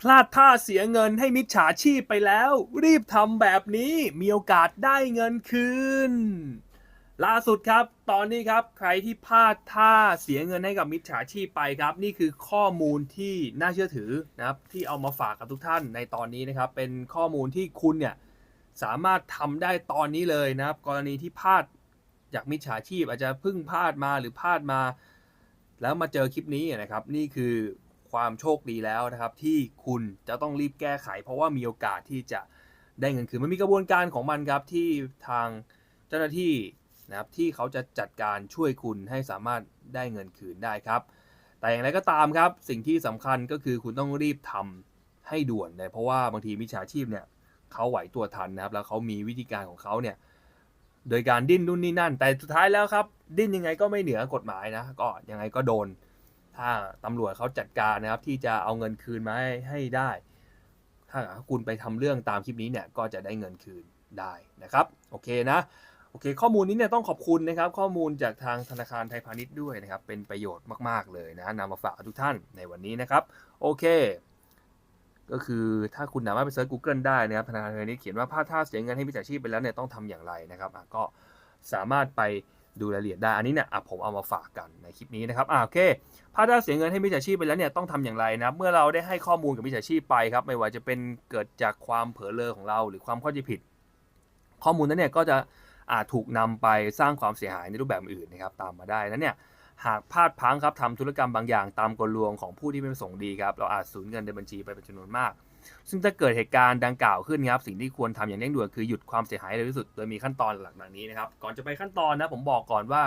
พลาดท่าเสียเงินให้มิจฉาชีพไปแล้ว รีบทำแบบนี้มีโอกาสได้เงินคืน ล่าสุดครับ ตอนนี้ครับใครที่พลาดท่าเสียเงินให้กับมิจฉาชีพไปครับ นี่คือข้อมูลที่น่าเชื่อถือนะครับที่เอามาฝากกับทุกท่านในตอนนี้นะครับ เป็นข้อมูลที่คุณเนี่ยสามารถทำได้ตอนนี้เลยนะครับ กรณีที่พลาดจากมิจฉาชีพอาจจะพิ่งพลาดมาหรือพลาดมา แล้วมาเจอคลิปนี้นะครับ นี่คือ ความโชคดีแล้วนะครับ ที่คุณจะต้องรีบแก้ไข เพราะว่ามีโอกาสที่จะได้เงินคืนมันมีกระบวนการของมันครับที่ทางเจ้าหน้าที่นะครับที่เขาจะจัดการช่วยคุณให้สามารถได้เงินคืนได้ครับ แต่อย่างไรก็ตามครับ สิ่งที่สำคัญก็คือคุณต้องรีบทำให้ด่วนเลยเพราะว่าบางทีมิจฉาชีพเนี่ยเขาไหวตัวทันนะครับ แล้วเขามีวิธีการของเขาเนี่ยโดยการดิ้นนู่นนี่นั่น แต่สุดท้ายแล้วครับ ดิ้นยังไงก็ไม่เหนือกฎหมายนะก็ยังไงก็โดน ถ้าตำรวจเขาจัดการนะครับ ที่จะเอาเงินคืนมาให้ให้ได้ ถ้าหากคุณไปทำเรื่องตามคลิปนี้เนี่ยก็จะได้เงินคืนได้นะครับโอเคนะโอเค ข้อมูลนี้เนี่ยต้องขอบคุณนะครับ ข้อมูลจากทางธนาคารไทยพาณิชย์ด้วยนะครับ เป็นประโยชน์มาก ๆ เลยนะนำมาฝากทุกท่านในวันนี้นะครับ โอเค ก็คือถ้าคุณสามารถไปเซิร์ช Google ได้นะครับธนาคารไทยพาณิชย์เขียนว่าพลาดท่าเสียเงินให้มิจฉาชีพไปแล้วเนี่ยต้องทำอย่างไรนะครับก็สามารถไป ดูรายละเอียดได้ อันนี้เนี่ยผมเอามาฝากกันในคลิปนี้นะครับอะโอเคพลาดท่าเสียเงินให้มิจฉาชีพไปแล้วเนี่ยต้องทำอย่างไรนะเมื่อเราได้ให้ข้อมูลกับมิจฉาชีพไปครับ ไม่ว่าจะเป็นเกิดจากความเผลอเลอของเรา หรือความเข้าใจผิด ข้อมูลนั้นเนี่ยก็จะอาจถูกนำไปสร้างความเสียหายในรูปแบบอื่นนะครับตามมาได้นั้นเนี่ยหากพลาดพังครับทำธุรกรรมบางอย่างตามกลลวงของผู้ที่ไม่ประสงค์ดีครับเราอาจสูญเงินในบัญชีไปเป็นจำนวนมาก ซึ่งถ้าเกิดเหตุการณ์ดังกล่าวขึ้นครับสิ่งที่ควรทำอย่างเร่งด่วนคือหยุดความเสียหายเร็วที่สุดโดยมีขั้นตอนหลักดังนี้นะครับก่อนจะไปขั้นตอนนะผมบอกก่อนว่า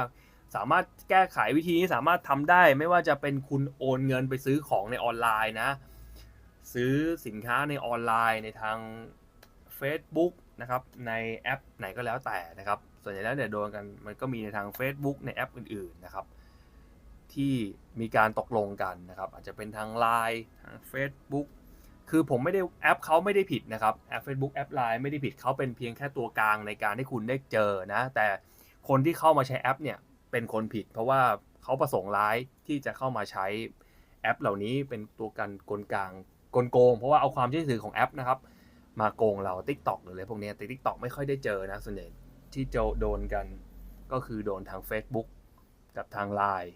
สามารถแก้ไขวิธีนี้สามารถทำได้ ไม่ว่าจะเป็นคุณโอนเงินไปซื้อของในออนไลน์นะ ซื้อสินค้าในออนไลน์ในทาง Facebook นะครับในแอปไหนก็แล้วแต่นะครับ ส่วนใหญ่แล้วเนี่ยโดนกันมันก็มีในทาง Facebook ในแอปอื่นๆนะครับ ที่มีการตกลงกันนะครับ อาจจะเป็นทาง Line ทาง Facebook คือผมไม่ได้แอปเขาไม่ได้ผิดนะครับแอป Facebook แอป Line ไม่ได้ผิดเขาเป็นเพียงแค่ตัวกลางในการให้คุณได้เจอนะ แต่คนที่เข้ามาใช้แอปเนี่ยเป็นคนผิด เพราะว่าเขาประสงค์ร้ายที่จะเข้ามาใช้แอป เหล่านี้เป็นตัวกันกลกลางกลโกง เพราะว่าเอาความเชื่อถือของแอปนะครับมาโกงเรา Tik t o อกหรืออะไรพวกนี้แต่ Tik t o อกไม่ค่อยได้เจอนะส่วนใหญ่ที่จโดนกันก็คือโดนทาง Facebook กับทาง Line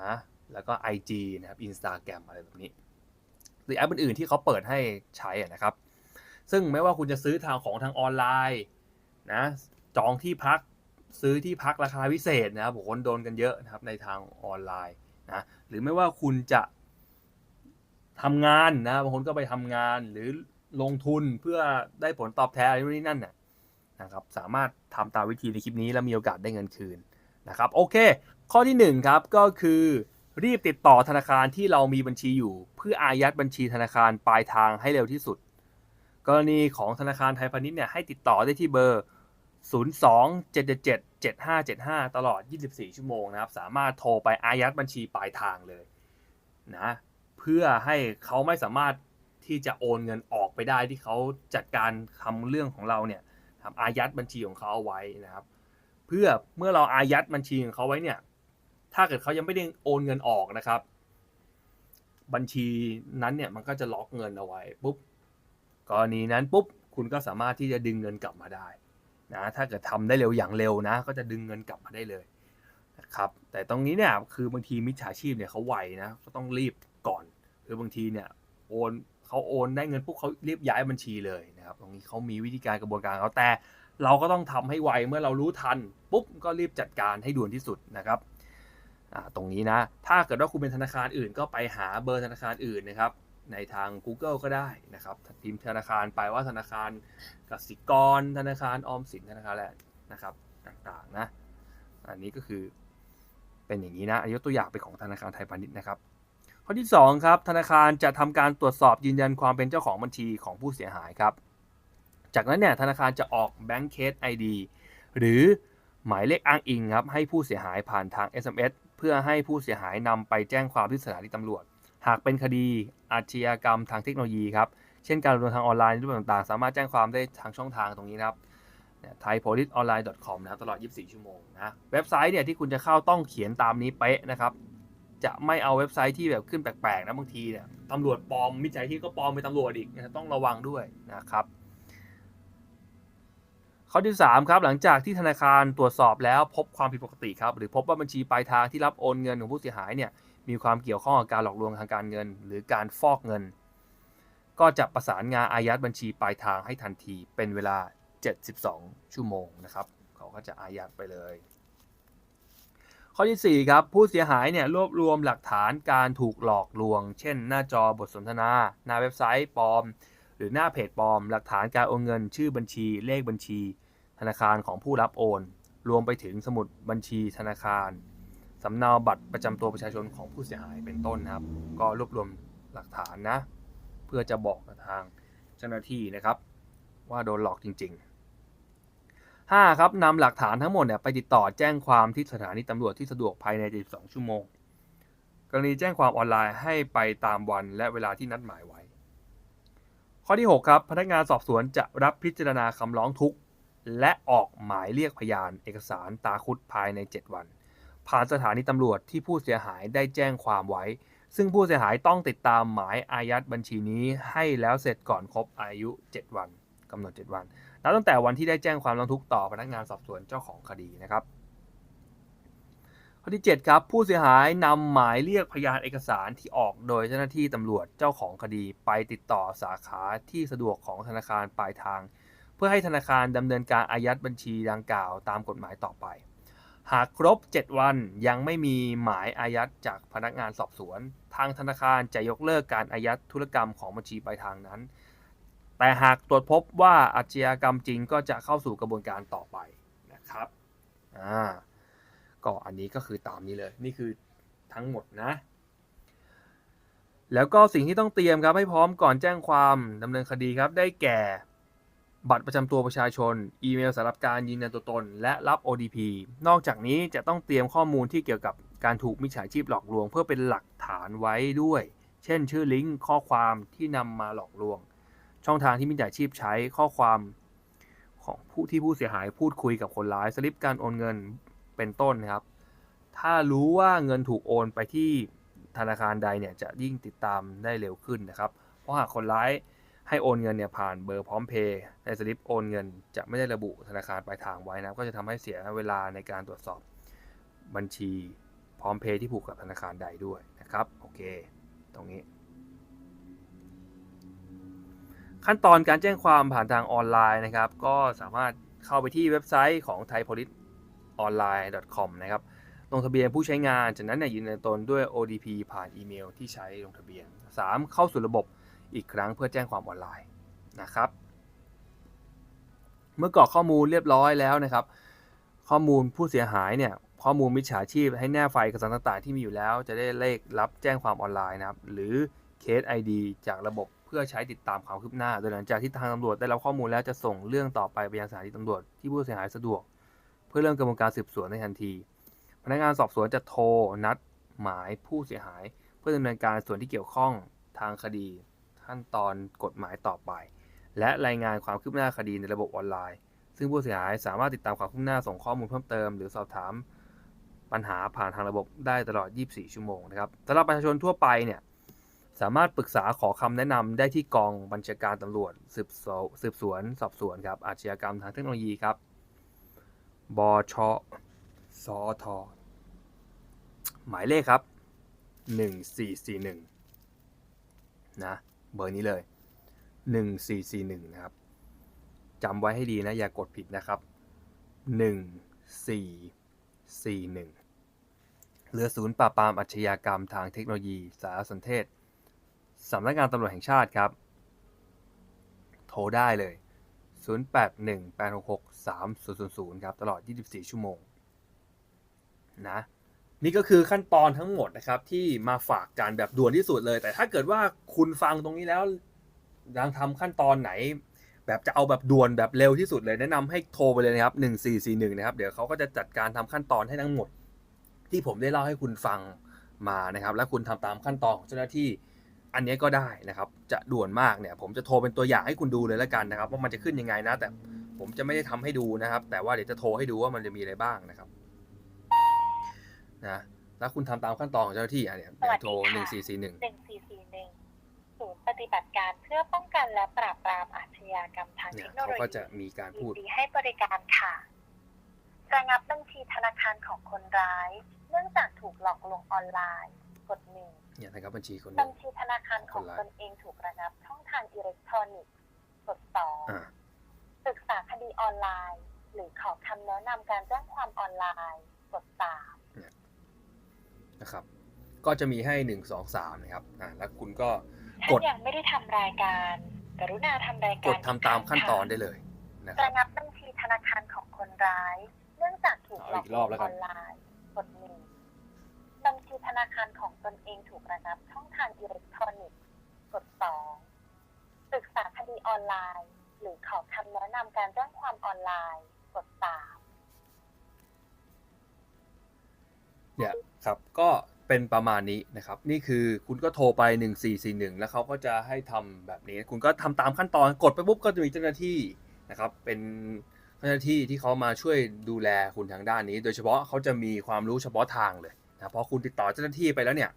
นะแล้วก็ IG นะครับ Instagram อะไรแบบนี้ หรือแอปอื่นๆที่เขาเปิดให้ใช้นะครับ ซึ่งไม่ว่าคุณจะซื้อทางของทางออนไลน์นะจองที่พักซื้อที่พักราคาพิเศษนะครับคนโดนกันเยอะนะครับในทางออนไลน์นะหรือไม่ว่าคุณจะทำงานนะบางคนก็ไปทำงานหรือลงทุนเพื่อได้ผลตอบแทนอะไรนี่นั่นนะนะครับสามารถทำตามวิธีในคลิปนี้แล้วมีโอกาสได้เงินคืนนะครับโอเค ข้อที่หนึ่งครับก็คือ รีบติดต่อธนาคารที่เรามีบัญชีอยู่ เพื่ออายัดบัญชีธนาคารปลายทางให้เร็วที่สุด กรณีของธนาคารไทยพาณิชย์เนี่ยให้ติดต่อได้ที่เบอร์ 02-777-7575 ตลอด 24 ชั่วโมงนะครับ สามารถโทรไปอายัดบัญชีปลายทางเลยนะเพื่อให้เขาไม่สามารถที่จะโอนเงินออกไปได้ที่เขาจัดการทำเรื่องของเราเนี่ยทำอายัดบัญชีของเขาเอาไว้นะครับ เพื่อเมื่อเราอายัดบัญชีของเขาไว้เนี่ย ถ้าเกิดเขายังไม่ได้โอนเงินออกนะครับ บัญชีนั้นเนี่ยมันก็จะล็อกเงินเอาไว้ปุ๊บกรณีนั้นปุ๊บคุณก็สามารถที่จะดึงเงินกลับมาได้นะถ้าเกิดทำได้เร็วอย่างเร็วนะ ก็จะดึงเงินกลับมาได้เลยนะครับแต่ตรงนี้เนี่ยคือบางทีมิจฉาชีพเนี่ยเขาไวนะก็ต้องรีบก่อนคือบางทีเนี่ยโอนเขาโอนได้เงินปุ๊บเขารีบย้ายบัญชีเลยนะครับตรงนี้เขามีวิธีการกระบวนการเขาแต่เราก็ต้องทำให้ไวเมื่อเรารู้ทันปุ๊บก็รีบจัดการให้ด่วนที่สุดนะครับ ตรงนี้นะ ถ้าเกิดว่าคุณเป็นธนาคารอื่น ก็ไปหาเบอร์ธนาคารอื่นนะครับ ในทาง Google ก็ได้นะครับพิมพ์ธนาคารไปว่าธนาคารกสิกร ธนาคารออมสินธนาคารอะไรนะครับต่างๆนะอันนี้ก็คือเป็นอย่างนี้นะอันยกตัวอย่างเป็นของธนาคารไทยพาณิชย์นะครับ ข้อที่2ครับธนาคารจะทำการตรวจสอบยืนยันความเป็นเจ้าของบัญชีของผู้เสียหายครับ จากนั้นเนี่ยธนาคารจะออก Bank Case ID หรือหมายเลขอ้างอิงครับให้ผู้เสียหายผ่านทาง SMS เพื่อให้ผู้เสียหายนำไปแจ้งความที่สถานีตำรวจ หากเป็นคดีอาชญากรรมทางเทคโนโลยีครับ เช่นการลงทุนทางออนไลน์รูปแบบต่างๆ สามารถแจ้งความได้ทางช่องทางตรงนี้นะครับ thaipoliceonline.com นะครับตลอด 24 ชั่วโมงนะ เว็บไซต์เนี่ยที่คุณจะเข้าต้องเขียนตามนี้เป๊ะนะครับ จะไม่เอาเว็บไซต์ที่แบบขึ้นแปลกๆนะบางทีเนี่ยตำรวจปลอมมิจฉาชีพก็ปลอมเป็นตำรวจอีกนะต้องระวังด้วยนะครับ ข้อที่ 3 ครับ หลังจากที่ธนาคารตรวจสอบแล้วพบความผิดปกติครับ หรือพบว่าบัญชีปลายทางที่รับโอนเงินของผู้เสียหายเนี่ยมีความเกี่ยวข้องกับการหลอกลวงทางการเงิน หรือการฟอกเงิน ก็จะประสานงานอายัดบัญชีปลายทางให้ทันทีเป็นเวลา 72 ชั่วโมงนะครับเขาก็จะอายัดไปเลย ข้อที่ 4 ครับผู้เสียหายเนี่ยรวบรวมหลักฐานการถูกหลอกลวง เช่น หน้าจอบทสนทนา หน้าเว็บไซต์ปลอม หรือหน้าเพจปลอม หลักฐานการโอนเงิน ชื่อบัญชี เลขบัญชี นาคารของผู้รับโอน รวมไปถึงสมุดบัญชีธนาคารสำเนาบัตรประจำตัวประชาชนของผู้เสียหายเป็นต้นนะครับ ก็รวบรวมหลักฐานนะ เพื่อจะบอกทางเจ้าหน้าที่นะครับ ว่าโดนหลอกจริง ๆ 5. ครับนำหลักฐานทั้งหมดเนี่ยไปติดต่อแจ้งความที่สถานีตำรวจที่สะดวกภายใน 72 ชั่วโมง กรณีแจ้งความออนไลน์ให้ไปตามวันและเวลาที่นัดหมายไว้ ข้อที่ 6 ครับ พนักงานสอบสวนจะรับพิจารณาคำร้องทุกข์ และออกหมายเรียกพยานเอกสารตาคุดภายใน 7 วัน ผ่านสถานีตำรวจที่ผู้เสียหายได้แจ้งความไว้ ซึ่งผู้เสียหายต้องติดตามหมายอายัดบัญชีนี้ให้แล้วเสร็จก่อนครบอายุ 7 วันกำหนด 7 วันนับตั้งแต่วันที่ได้แจ้งความร้องทุกข์ต่อพนักงานสอบสวนเจ้าของคดีนะครับข้อที่ 7 ครับ ผู้เสียหายนำหมายเรียกพยานเอกสารที่ออกโดยเจ้าหน้าที่ตำรวจเจ้าของคดีไปติดต่อสาขาที่สะดวกของธนาคารปลายทาง พื่อให้ธนาคารดำเนินการอายัดบัญชีดังกล่าวตามกฎหมายต่อไป หากครบ 7 วันยังไม่มีหมายอายัดจากพนักงานสอบสวน ทางธนาคารจะยกเลิกการอายัดธุรกรรมของบัญชีปลายทางนั้น แต่หากตรวจพบว่าอาชญากรรมจริงก็จะเข้าสู่กระบวนการต่อไปนะครับอ่าก็อันนี้ก็คือตามนี้เลยนี่คือทั้งหมดนะ แล้วก็สิ่งที่ต้องเตรียมครับให้พร้อมก่อนแจ้งความดำเนินคดีครับได้แก่ บัตรประจำตัวประชาชน อีเมลสำหรับการยืนยันตัวตน และรับ OTP นอกจากนี้จะต้องเตรียมข้อมูลที่เกี่ยวกับการถูกมิจฉาชีพหลอกลวง เพื่อเป็นหลักฐานไว้ด้วย เช่น ชื่อลิงก์ข้อความที่นำมาหลอกลวง ช่องทางที่มิจฉาชีพใช้ข้อความของผู้ที่ผู้เสียหายพูดคุยกับคนร้ายสลิปการโอนเงินเป็นต้นนะครับ ถ้ารู้ว่าเงินถูกโอนไปที่ธนาคารใดเนี่ยจะยิ่งติดตามได้เร็วขึ้นนะครับ เพราะหากคนร้าย ให้โอนเงินเนี่ยผ่านเบอร์พร้อมเพย์ในสลิปโอนเงินจะไม่ได้ระบุธนาคารปลายทางไว้นะก็จะทำให้เสียเวลาในการตรวจสอบบัญชีพร้อมเพย์ที่ผูกกับธนาคารใดด้วยนะครับโอเค ตรงนี้ ขั้นตอนการแจ้งความผ่านทางออนไลน์นะครับ ก็สามารถเข้าไปที่เว็บไซต์ของ thaipoliceonline.com นะครับลงทะเบียนผู้ใช้งาน จากนั้นเนี่ยยืนยันตนด้วย ODP ผ่านอีเมลที่ใช้ลงทะเบียน 3. เข้าสู่ระบบ อีกครั้งเพื่อแจ้งความออนไลน์นะครับ เมื่อกรอกข้อมูลเรียบร้อยแล้วนะครับ ข้อมูลผู้เสียหายเนี่ยข้อมูลมิจฉาชีพให้แนบไฟล์เอกสารต่างๆ ที่มีอยู่แล้ว จะได้เลขรับแจ้งความออนไลน์นะครับ หรือเคส ID จากระบบเพื่อใช้ติดตามความคืบหน้า โดยหลังจากที่ทางตำรวจได้รับข้อมูลแล้วจะส่งเรื่องต่อไปไปยังสถานีตำรวจที่ผู้เสียหายสะดวก เพื่อเริ่มกระบวนการสืบสวนในทันที พนักงานสอบสวนจะโทรนัดหมายผู้เสียหาย เพื่อดำเนินการส่วนที่เกี่ยวข้องทางคดี ขั้นตอนกฎหมายต่อไป และรายงานความคืบหน้าคดีในระบบออนไลน์ ซึ่งผู้เสียหายสามารถติดตามความคืบหน้าส่งข้อมูลเพิ่มเติม หรือสอบถามปัญหาผ่านทางระบบได้ตลอด 24 ชั่วโมงนะครับสำหรับประชาชนทั่วไปเนี่ยสามารถปรึกษาขอคำแนะนำได้ที่กองบัญชาการตำรวจสืบสวนสืบสวน สอบสวนครับอาชญากรรมทางเทคโนโลยีครับบชสอทหมายเลขครับ 1441 นะ เบอร์นี้เลย 1441 นะครับจำไว้ให้ดีนะ อย่ากดผิดนะครับ 1441เรือศูนย์ปราบปรามอาชญากรรมทางเทคโนโลยี สารสนเทศสำนักงานตำรวจแห่งชาติครับ โทรได้เลย 0818663000 ครับ ตลอด 24 ชั่วโมง นะ นี่ก็คือขั้นตอนทั้งหมดนะครับ ที่มาฝากกันแบบด่วนที่สุดเลย แต่ถ้าเกิดว่าคุณฟังตรงนี้แล้วยังทำขั้นตอนไหน แบบจะเอาแบบด่วนแบบเร็วที่สุดเลย แนะนำให้โทรไปเลยนะครับ1441นะครับเดี๋ยวเขาก็จะจัดการทำขั้นตอนให้ทั้งหมด ที่ผมได้เล่าให้คุณฟังมานะครับ และคุณทำตามขั้นตอนของเจ้าหน้าที่อันนี้ก็ได้นะครับ จะด่วนมากเนี่ย ผมจะโทรเป็นตัวอย่างให้คุณดูเลยแล้วกันนะครับ ว่ามันจะขึ้นยังไงนะ แต่ผมจะไม่ได้ทำให้ดูนะครับ แต่ว่าเดี๋ยวจะโทรให้ดูว่ามันจะมีอะไรบ้างนะครับ นะถ้าคุณทำตามขั้นตอนของเจ้าหน้าที่อะเนี่ยสวัสดีโทรค่ะหนึ่งสี่สี่หนึ่งหนึ่งสี่สี่หนึ่งศูนย์ปฏิบัติการเพื่อป้องกันและปราบปรามอาชญากรรมทางเนี่เทยคโนเขาโลก็ยีจะมีการยิพูนดดีให้บริการค่ะระงับบัญชีธนาคารของคนร้าย เนื่องจากถูกหลอกลวงออนไลน์กดหนึ่งเนี่ยนะครับบัญชีคนหบันึ่ญงชีธนาคารของคนร้ายตนเองถูกระงับช่องทางอิเล็กทรอนิกส์กดสองอ่าศึกษาคดีออนไลน์ หรือขอคำแนะนำการแจ้งความออนไลน์กดสาม นะครับ ก็จะมีให้หนึ่งสองสามนะครับอ่าแล้วคุณก็ท่ากดนยังไม่ได้ทำรายการ กรุณาทำรายกการดทำตามขั้นตอนค่ะได้เลยนะคระรับงับบัญชีธนาคารของคนร้าย เนื่องจากถูกหลอกเอาอีกรอบแล้วอกัอนนไลน์กดหนึ่งบัญชีธนาคารของตนเองถูกระงับช่องทางอิเล็กทรอนิกส์กดสองศึกษาคดีออนไลน์ หรือขอคำแนะนำการแจ้งความออนไลน์กดสามเนี่ย ครับก็เป็นประมาณนี้นะครับ นี่คือคุณก็โทรไป 1441 แล้วเขาก็จะให้ทำแบบนี้ คุณก็ทำตามขั้นตอนกดไปปุ๊บก็จะมีเจ้าหน้าที่นะครับ เป็นเจ้าหน้าที่ที่เขามาช่วยดูแลคุณทางด้านนี้ โดยเฉพาะเขาจะมีความรู้เฉพาะทางเลยนะพอคุณติดต่อเจ้าหน้าที่ไปแล้วเนี่ย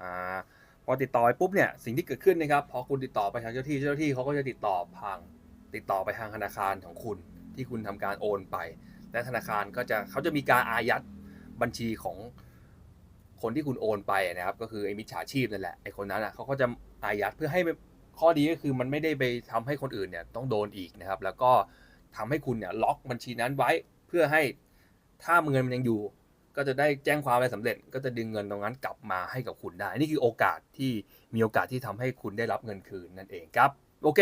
อาพอติดต่อไปปุ๊บเนี่ยสิ่งที่เกิดขึ้นนะครับพอคุณติดต่อไปทางเจ้าหน้าที่เจ้าหน้าที่เขาก็จะติดต่อทางติดต่อไปทางธนาคารของคุณ ที่คุณทำการโอนไป และธนาคารก็จะเขาจะมีการอายัดบัญชีของ คนที่คุณโอนไปนะครับ ก็คือไอ้มิจฉาชีพนั่นแหละไอ้คนนั้นอะเขาก็จะอายัดเพื่อให้ข้อดีก็คือมันไม่ได้ไปทำให้คนอื่นเนี่ยต้องโดนอีกนะครับ แล้วก็ทำให้คุณเนี่ยล็อกบัญชีนั้นไว้เพื่อให้ถ้าเงินมันยังอยู่ ก็จะได้แจ้งความอะไรสำเร็จ ก็จะดึงเงินตรงนั้นกลับมาให้กับคุณได้ นี่คือโอกาสที่มีโอกาสที่ทำให้คุณได้รับเงินคืนนั่นเองครับโอเค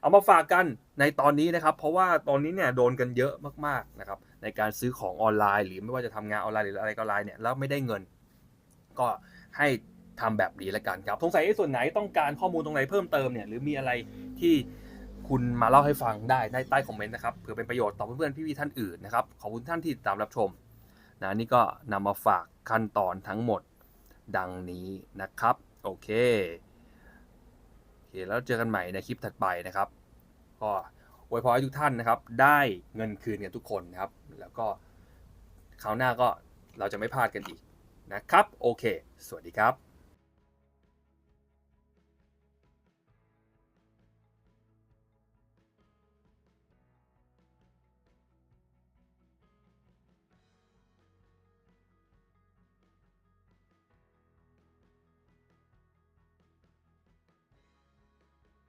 เอามาฝากกันในตอนนี้นะครับ เพราะว่าตอนนี้เนี่ยโดนกันเยอะมากๆนะครับในการซื้อของออนไลน์ หรือไม่ว่าจะทำงานออนไลน์หรืออะไรก็ออนไลน์เนี่ยแล้วไม่ได้เงิน ก็ให้ทำแบบนี้ละกันครับสงสัยในส่วนไหนต้องการข้อมูลตรงไหนเพิ่มเติมเนี่ยหรือมีอะไรที่คุณมาเล่าให้ฟังได้ในใต้คอมเมนต์นะครับเผื่อเป็นประโยชน์ต่อเพื่อนๆพี่ๆท่านอื่นนะครับขอบคุณท่านที่ติดตามรับชมนะนี่ก็นำมาฝากขั้นตอนทั้งหมดดังนี้นะครับ โอเคโอเค แล้วเจอกันใหม่ในคลิปถัดไปนะครับ ก็อวยพรให้ทุกท่านนะครับ ได้เงินคืนกันทุกคนนะครับ แล้วก็คราวหน้าก็เราจะไม่พลาดกันอีก นะครับ โอเค สวัสดีครับ